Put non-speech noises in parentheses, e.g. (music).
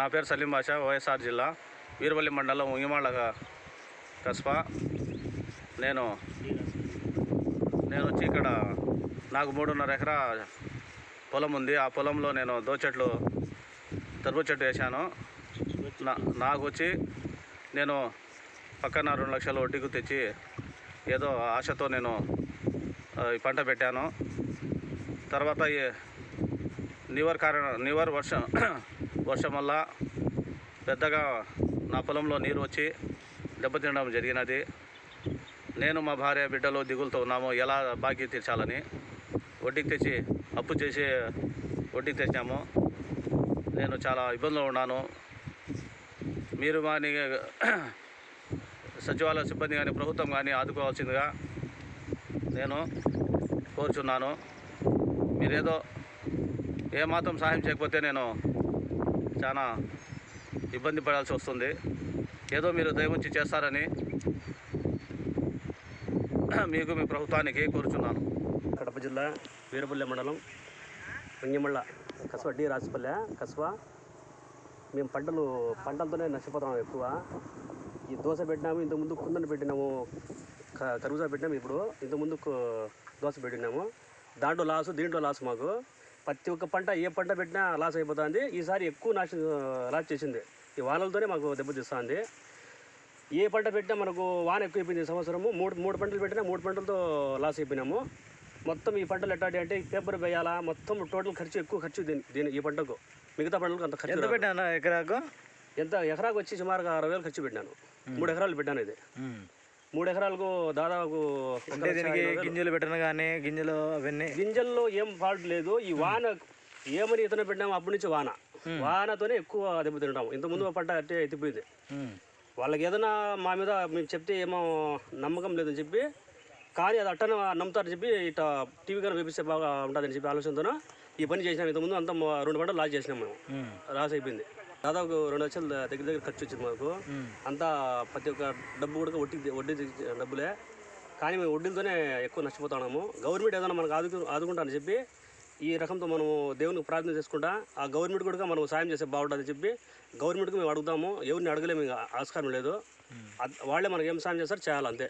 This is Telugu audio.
నా పేరు సలీం బాషా వైఎస్ఆర్ జిల్లా వీరవల్లి మండలం ఉంగిమాళ్ళ కస్బా. నేను నేను వచ్చి ఇక్కడ నాకు మూడున్నర ఎకరా పొలం ఉంది. ఆ పొలంలో నేను దోచెట్లు తరుపు చెట్టు వేశాను. నా నాకు వచ్చి నేను పక్కన రెండు లక్షలు వడ్డీకి తెచ్చి ఏదో ఆశతో నేను ఈ పంట పెట్టాను. తర్వాత నివర్ కారణ నివర్ వర్షం (clears throat) వర్షం వల్ల పెద్దగా నా పొలంలో నీరు వచ్చి దెబ్బతినడం జరిగినది. నేను మా భార్య బిడ్డలు దిగులుతో ఉన్నాము. ఎలా బాకీ తీర్చాలని వడ్డీకి తెచ్చి అప్పు చేసి వడ్డీకి తెచ్చాము నేను చాలా ఇబ్బందులు ఉన్నాను. మీరు కానీ (clears throat) సచివాలయ సిబ్బంది కానీ ప్రభుత్వం కానీ ఆదుకోవాల్సిందిగా నేను కోరుచున్నాను. మీరేదో ఏమాత్రం సహాయం చేయకపోతే నేను చాలా ఇబ్బంది పడాల్సి వస్తుంది. ఏదో మీరు దయముంచి చేస్తారని మీకు మీ ప్రభుత్వానికి కోరుచున్నాను. కడప జిల్లా వీరపల్లె మండలం వెంగిమళ్ళ కసబ డి రాసిపల్లె కసబ మేము పంటలు పంటలతోనే నష్టపోతాం ఎక్కువ. ఈ దోశ పెట్టినాము ఇంతకుముందు కుందన పెట్టినాము క- కర్బూజా పెట్టినాము ఇప్పుడు. ఇంతకుముందు దోశ పెట్టినాము. దాంట్లో లాసు దీంట్లో లాస్ మాకు. ప్రతి ఒక్క పంట ఏ పంట పెట్టినా లాస్ అయిపోతుంది. ఈసారి ఎక్కువ నాశ లాస్ చేసింది. ఈ వానలతోనే మాకు దెబ్బతీస్తుంది ఏ పంట పెట్టినా మనకు వాన ఎక్కువైపోయింది సంవత్సరము. మూడు మూడు పంటలు పెట్టినా మూడు పంటలతో లాస్ అయిపోయినాము. మొత్తం ఈ పంటలు ఎట్టాటి అంటే పేపర్ వేయాలా? మొత్తం టోటల్ ఖర్చు ఎక్కువ ఖర్చు దీని దీని ఈ పంటకు. మిగతా పంటలకు అంత ఖర్చు ఎంత. పెట్టాను ఎకరాకు? ఎంత? ఎకరాకు వచ్చి సుమారుగా అరవై వేలు ఖర్చు పెట్టాను మూడు ఎకరాలు పెట్టాను ఇది. మూడు ఎకరాలకు దాదాపు అంటే దీనికి. గింజలు పెట్టను కానీ గింజలు అవన్నీ? గింజల్లో ఏం ఫాల్ట్ లేదు. ఈ వాన ఏమని ఇతను పెట్టినాము అప్పటి నుంచి వాన. వానతోనే ఎక్కువ దెబ్బతింటాం ఇంతకుముందు ఆ పంట అట్టే ఎత్తిపోయింది. వాళ్ళకి ఏదైనా మా మీద మేము చెప్తే ఏమో నమ్మకం లేదని చెప్పి కానీ అది అట్టన నమ్ముతారని చెప్పి ఇట్లా టీవీ కన్నా వేపిస్తే బాగా ఉంటుందని చెప్పి ఆలోచనతో ఈ పని చేసినాం. ఇంతకుముందు అంతా రెండు పంటలు లాస్ చేసినాం మేము. లాస్ అయిపోయింది. దాదాపు రెండు లక్షలు దగ్గర దగ్గర ఖర్చు వచ్చింది మాకు. అంతా ప్రతి ఒక్క డబ్బు కూడా వడ్డీ వడ్డీ డబ్బులే. కానీ మేము వడ్డీలతోనే ఎక్కువ నష్టపోతున్నాము. గవర్నమెంట్ ఏదైనా మనకు ఆదుకు ఆదుకుంటారని చెప్పి ఈ రకంతో మనము దేవునికి ప్రార్థన చేసుకుంటా ఆ గవర్నమెంట్ కూడా మనం సాయం చేస్తే బాగుంటుందని చెప్పి గవర్నమెంట్కి మేము అడుగుతాము. ఎవరిని అడగలేము ఆస్కారం లేదు. వాళ్ళే మనకి ఏం సాయం చేస్తారు చేయాలి అంతే